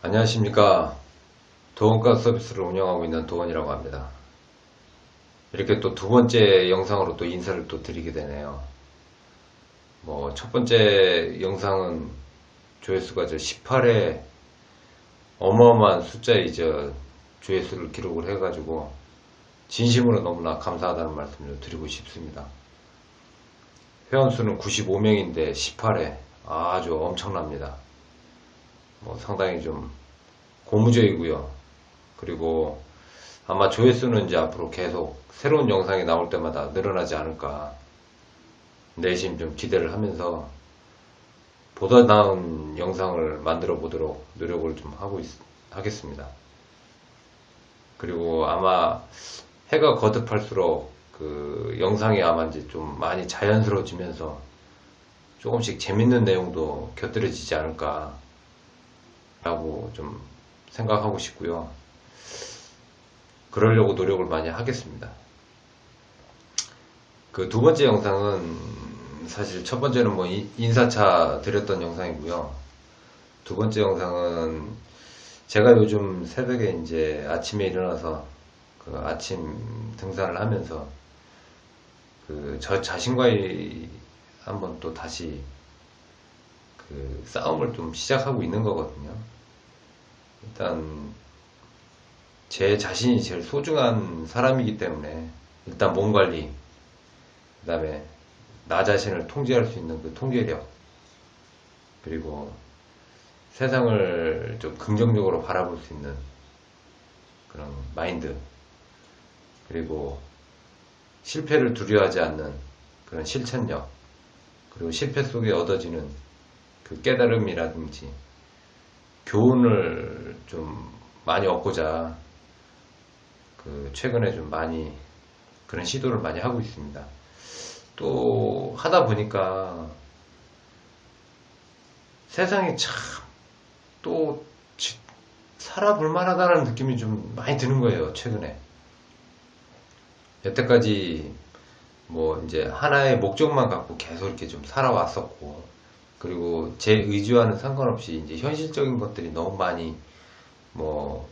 안녕하십니까. 도원가 서비스를 운영하고 있는 도원이라고 합니다. 이렇게 또 두 번째 영상으로 또 인사를 또 드리게 되네요. 뭐, 첫 번째 영상은 조회수가 저 18회 어마어마한 숫자의 저 조회수를 기록을 해 가지고 진심으로 너무나 감사하다는 말씀을 드리고 싶습니다. 회원수는 95명인데 18회 아주 엄청납니다. 뭐 상당히 좀 고무적이고요. 그리고 아마 조회수는 이제 앞으로 계속 새로운 영상이 나올 때마다 늘어나지 않을까 내심 좀 기대를 하면서 보다 나은 영상을 만들어 보도록 노력을 좀 하고 있, 하겠습니다. 그리고 아마 해가 거듭할수록 그 영상이 아마 이제 좀 많이 자연스러워지면서 조금씩 재밌는 내용도 곁들여지지 않을까 라고 좀 생각하고 싶고요. 그러려고 노력을 많이 하겠습니다. 그 두 번째 영상은 사실 첫 번째는 뭐 인- 인사차 드렸던 영상이고요. 두 번째 영상은 제가 요즘 새벽에 이제 아침에 일어나서 그 아침 등산을 하면서 그 저 자신과의 한번 또 다시 그 싸움을 좀 시작하고 있는 거거든요. 일단 제 자신이 제일 소중한 사람이기 때문에 일단 몸 관리, 그 다음에 나 자신을 통제할 수 있는 그 통제력, 그리고 세상을 좀 긍정적으로 바라볼 수 있는 그런 마인드, 그리고 실패를 두려워하지 않는 그런 실천력, 그리고 실패 속에 얻어지는 그 깨달음이라든지 교훈을 좀 많이 얻고자 그 최근에 좀 많이 그런 시도를 많이 하고 있습니다. 또 하다 보니까 세상이 참 또 살아볼 만하다는 느낌이 좀 많이 드는 거예요, 최근에. 여태까지 뭐 이제 하나의 목적만 갖고 계속 이렇게 좀 살아왔었고, 그리고 제 의지와는 상관없이 이제 현실적인 것들이 너무 많이 뭐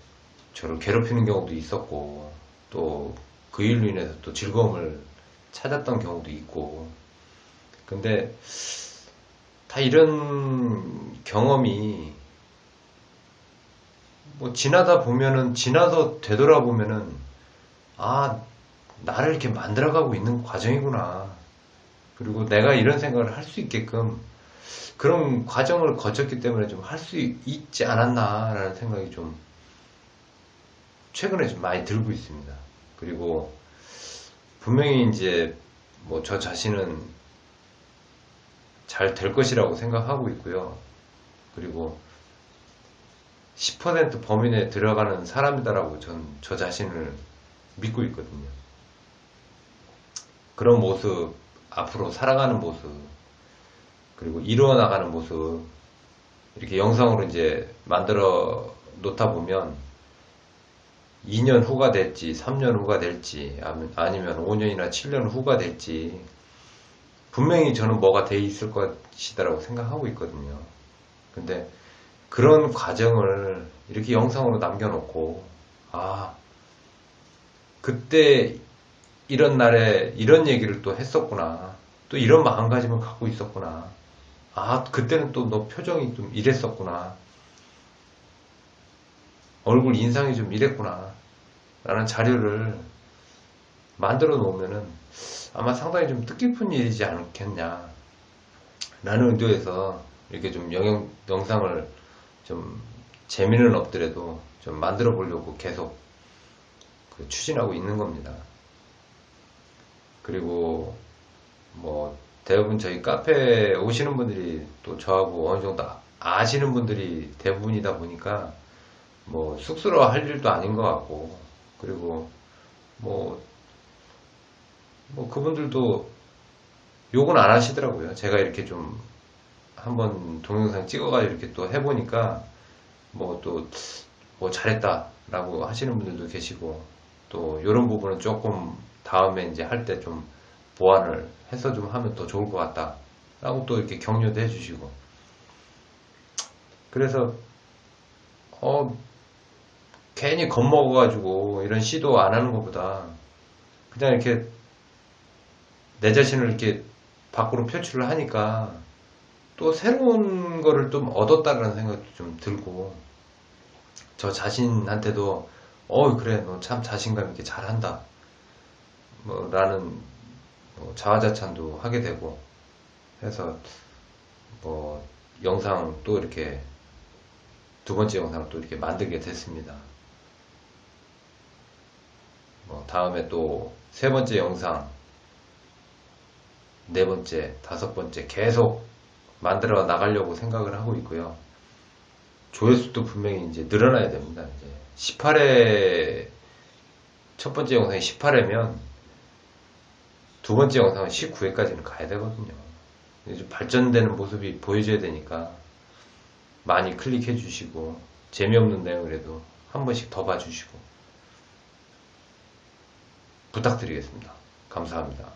저를 괴롭히는 경우도 있었고, 또 그 일로 인해서 또 즐거움을 찾았던 경우도 있고, 근데 다 이런 경험이 뭐 지나다 보면은 지나서 되돌아보면은 아 나를 이렇게 만들어가고 있는 과정이구나. 그리고 내가 이런 생각을 할 수 있게끔 그런 과정을 거쳤기 때문에 좀 할 수 있지 않았나라는 생각이 좀 최근에 좀 많이 들고 있습니다. 그리고 분명히 이제 뭐 저 자신은 잘 될 것이라고 생각하고 있고요. 그리고 10% 범위 내에 들어가는 사람이다라고 전 저 자신을 믿고 있거든요. 그런 모습, 앞으로 살아가는 모습, 그리고 이루어 나가는 모습, 이렇게 영상으로 이제 만들어 놓다 보면 2년 후가 될지, 3년 후가 될지, 아니- 아니면 5년이나 7년 후가 될지, 분명히 저는 뭐가 돼 있을 것이다라고 생각하고 있거든요. 근데 그런 과정을 이렇게 영상으로 남겨놓고, 아, 그때 이런 날에 이런 얘기를 또 했었구나. 또 이런 마음가짐을 갖고 있었구나. 아, 그때는 또 너 표정이 좀 이랬었구나. 얼굴 인상이 좀 이랬구나. 라는 자료를 만들어 놓으면은 아마 상당히 좀 뜻깊은 일이지 않겠냐. 라는 의도에서 이렇게 좀 영영, 영상을 좀 재미는 없더라도 좀 만들어 보려고 계속 그 추진하고 있는 겁니다. 그리고 뭐 대부분 저희 카페에 오시는 분들이 또 저하고 어느 정도 아시는 분들이 대부분이다 보니까 뭐 쑥스러워 할 일도 아닌 것 같고 그리고 뭐, 뭐 그분들도 욕은 안 하시더라고요. 제가 이렇게 좀 한번 동영상 찍어가지고 이렇게 또 해보니까 뭐 또뭐 잘했다 라고 하시는 분들도 계시고 또 이런 부분은 조금 다음에 이제 할 때 좀 보완을 해서 좀 하면 더 좋을 것 같다 라고 또 이렇게 격려도 해주시고. 그래서 어, 괜히 겁먹어가지고 이런 시도 안 하는 것보다 그냥 이렇게 내 자신을 이렇게 밖으로 표출을 하니까 또 새로운 거를 좀 얻었다라는 생각도 좀 들고 저 자신한테도 어 그래 너 참 자신감 있게 잘한다. 뭐 라는 뭐 자화자찬도 하게 되고 해서 뭐 영상 또 이렇게 두 번째 영상을 또 이렇게 만들게 됐습니다. 뭐 다음에 또 세 번째 영상, 네 번째, 다섯 번째 계속 만들어 나가려고 생각을 하고 있고요. 조회수도 분명히 이제 늘어나야 됩니다. 이제 18회 첫 번째 영상이 18회면 두 번째 영상은 19회까지는 가야 되거든요. 이제 발전되는 모습이 보여줘야 되니까 많이 클릭해 주시고 재미없는 내용이라도 한 번씩 더 봐주시고 부탁드리겠습니다. 감사합니다.